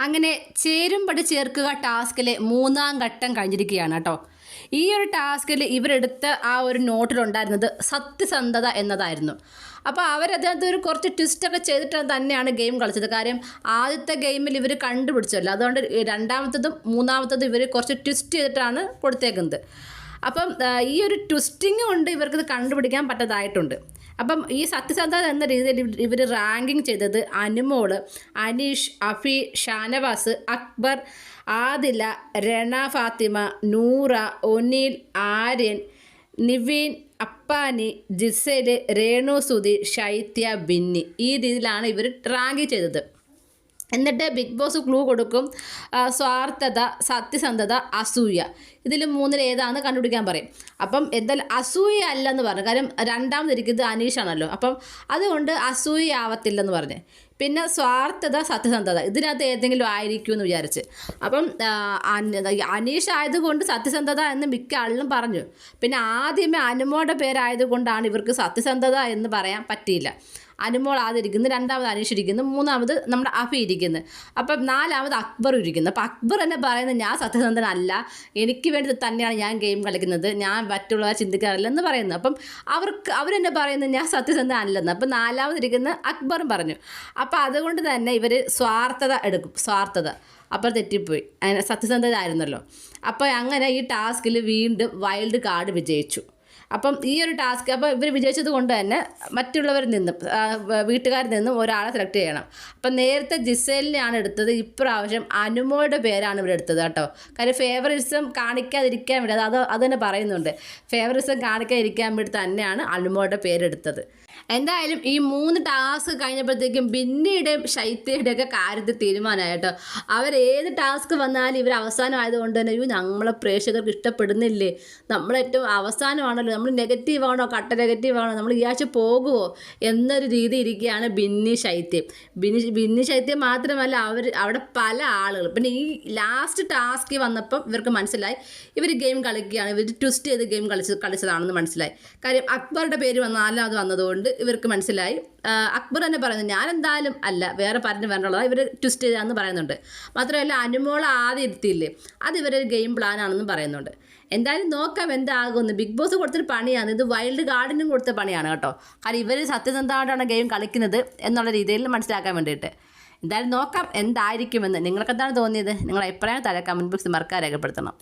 അങ്ങനെ ചേരുംപടി ചേർക്കുക ടാസ്കിലെ മൂന്നാം ഘട്ടം കഴിഞ്ഞിരിക്കുകയാണ് കേട്ടോ. ഈ ഒരു ടാസ്കിൽ ഇവരെടുത്ത ആ ഒരു നോട്ടിലുണ്ടായിരുന്നത് സത്യസന്ധത എന്നതായിരുന്നു. അപ്പോൾ അവരതിനകത്ത് ഒരു കുറച്ച് ട്വിസ്റ്റൊക്കെ ചെയ്തിട്ട് തന്നെയാണ് ഗെയിം കളിച്ചത്. കാര്യം ആദ്യത്തെ ഗെയിമിൽ ഇവർ കണ്ടുപിടിച്ചല്ലോ അതുകൊണ്ട് രണ്ടാമത്തതും മൂന്നാമത്തതും ഇവർ കുറച്ച് ട്വിസ്റ്റ് ചെയ്തിട്ടാണ് കൊടുത്തേക്കുന്നത്. അപ്പം ഈ ഒരു ട്വിസ്റ്റിംഗ് കൊണ്ട് ഇവർക്കത് കണ്ടുപിടിക്കാൻ പറ്റതായിട്ടുണ്ട്. അപ്പം ഈ സത്യസന്ധത എന്ന രീതിയിൽ ഇവർ റാങ്കിങ് ചെയ്തത് അനുമോൾ അനീഷ് അഫി ഷാനവാസ് അക്ബർ ആദില രണ ഫാത്തിമ നൂറ ഒനീൽ ആര്യൻ നിവീൻ അപ്പാനി ജിസേൽ രേണു സുധി ഷൈത്യ ബിന്നി. ഈ രീതിയിലാണ് ഇവർ റാങ്ക് ചെയ്തത്. എന്നിട്ട് ബിഗ് ബോസ് ക്ലൂ കൊടുക്കും. സ്വാർത്ഥത സത്യസന്ധത അസൂയ. ഇതിൽ മൂന്നിൽ ഏതാണെന്ന് കണ്ടുപിടിക്കാൻ പറയും. അപ്പം എന്തായാലും അസൂയ അല്ലെന്ന് പറഞ്ഞു. കാര്യം രണ്ടാമതിരിക്കുന്നത് അനീഷാണല്ലോ അപ്പം അതുകൊണ്ട് അസൂയ ആവത്തില്ലെന്ന് പറഞ്ഞ്. പിന്നെ സ്വാർത്ഥത സത്യസന്ധത ഇതിനകത്ത് ഏതെങ്കിലും ആയിരിക്കും എന്ന് വിചാരിച്ച്. അപ്പം അനീഷ് ആയതുകൊണ്ട് സത്യസന്ധത എന്ന് മിക്ക ആളിലും പറഞ്ഞു. പിന്നെ ആദ്യമേ അനുമോടെ പേരായതുകൊണ്ടാണ് ഇവർക്ക് സത്യസന്ധത എന്ന് പറയാൻ പറ്റിയില്ല. അനുമോൾ ആദ്യം ഇരിക്കുന്നത് രണ്ടാമത് അനീഷ് ഇരിക്കുന്നത് മൂന്നാമത് നമ്മുടെ അഫി ഇരിക്കുന്നു. അപ്പം നാലാമത് അക്ബർ ഇരിക്കുന്നു. അപ്പം അക്ബർ എന്നെ പറയുന്നത് ഞാൻ സത്യസന്ധനല്ല എനിക്ക് വേണ്ടി തന്നെയാണ് ഞാൻ ഗെയിം കളിക്കുന്നത് ഞാൻ മറ്റുള്ളവരെ ചിന്തിക്കാറില്ല എന്ന് പറയുന്നു. അപ്പം അവർക്ക് അവരെന്നെ പറയുന്നത് ഞാൻ സത്യസന്ധന അല്ലെന്ന് അപ്പം നാലാമത് ഇരിക്കുന്ന അക്ബറും പറഞ്ഞു. അപ്പം അതുകൊണ്ട് തന്നെ ഇവർ സ്വാർത്ഥത എടുക്കും സ്വാർത്ഥത. അപ്പോൾ തെറ്റിപ്പോയി. ആയിരുന്നല്ലോ അപ്പോൾ അങ്ങനെ ഈ ടാസ്കിൽ വീണ്ടും വൈൽഡ് കാർഡ് വിജയിച്ചു. അപ്പം ഈ ഒരു ടാസ്ക് അപ്പോൾ ഇവർ വിജയിച്ചത് കൊണ്ട് തന്നെ മറ്റുള്ളവരിൽ നിന്നും വീട്ടുകാരിൽ നിന്നും ഒരാളെ സെലക്ട് ചെയ്യണം. അപ്പം നേരത്തെ ജിസേലിനെയാണ് എടുത്തത്. ഇപ്രാവശ്യം അനുമോയുടെ പേരാണ് ഇവർ എടുത്തത് കേട്ടോ. കാര്യം ഫേവറിസം കാണിക്കാതിരിക്കാൻ വേണ്ടി അത് അത് തന്നെ പറയുന്നുണ്ട്. ഫേവറിസം കാണിക്കാതിരിക്കാൻ വേണ്ടി തന്നെയാണ് അനുമോയുടെ പേരെടുത്തത് എന്തായാലും ഈ മൂന്ന് ടാസ്ക് കഴിഞ്ഞപ്പോഴത്തേക്കും ബിന്നിയുടെയും ശൈത്യയുടെയും ഒക്കെ കാര്യത്തിൽ തീരുമാനമായിട്ടോ. അവർ ഏത് ടാസ്ക് വന്നാലും ഇവർ അവസാനമായത് കൊണ്ട് തന്നെ അയ്യോ നമ്മളെ പ്രേക്ഷകർക്ക് ഇഷ്ടപ്പെടുന്നില്ലേ? നമ്മൾ ഏറ്റവും അവസാനമാണല്ലോ നമ്മൾ നെഗറ്റീവ് ആണോ കട്ട നെഗറ്റീവ് ആണോ നമ്മൾ ഈ ആഴ്ച പോകുമോ എന്നൊരു രീതി ഇരിക്കുകയാണ് ബിന്നി ശൈത്യം. ബിന്നി ബിന്നി ശൈത്യം മാത്രമല്ല അവർ അവിടെ പല ആളുകൾ പിന്നെ ഈ ലാസ്റ്റ് ടാസ്ക് വന്നപ്പം ഇവർക്ക് മനസ്സിലായി ഇവർ ഗെയിം കളിക്കുകയാണ്. ഇവർ ട്വിസ്റ്റ് ചെയ്ത് ഗെയിം കളിച്ച് കളിച്ചതാണെന്ന് മനസ്സിലായി. കാര്യം അക്ബറുടെ പേര് വന്നാലും അത് വന്നതുകൊണ്ട് ഇവർക്ക് മനസ്സിലായി. അക്ബർ തന്നെ പറയുന്നത് ഞാൻ എന്തായാലും അല്ല വേറെ പറഞ്ഞു വരേണ്ടതാണ് ഇവർ ട്വിസ്റ്റ് ചെയ്താന്ന് പറയുന്നുണ്ട്. മാത്രമല്ല അനുമോൾ ആദ്യം ഇരുത്തിയില്ലേ അത് ഇവരൊരു ഗെയിം പ്ലാൻ ആണെന്നും പറയുന്നുണ്ട്. എന്തായാലും നോക്കാം എന്താകുമെന്ന്. ബിഗ് ബോസ് കൊടുത്തൊരു പണിയാണ്. ഇത് വൈൽഡ് ഗാർഡനും കൊടുത്ത പണിയാണ് കേട്ടോ. കാരണം ഇവർ സത്യസന്ധമായിട്ടാണ് ഗെയിം കളിക്കുന്നത് എന്നുള്ള രീതിയിൽ മനസ്സിലാക്കാൻ വേണ്ടിയിട്ട്. എന്തായാലും നോക്കാം എന്തായിരിക്കുമെന്ന്. നിങ്ങൾക്ക് എന്താണ് തോന്നിയത്? നിങ്ങളുടെ അഭിപ്രായം താഴെ കമന്റ് ബോക്സ് മറക്കാൻ രേഖപ്പെടുത്തണം.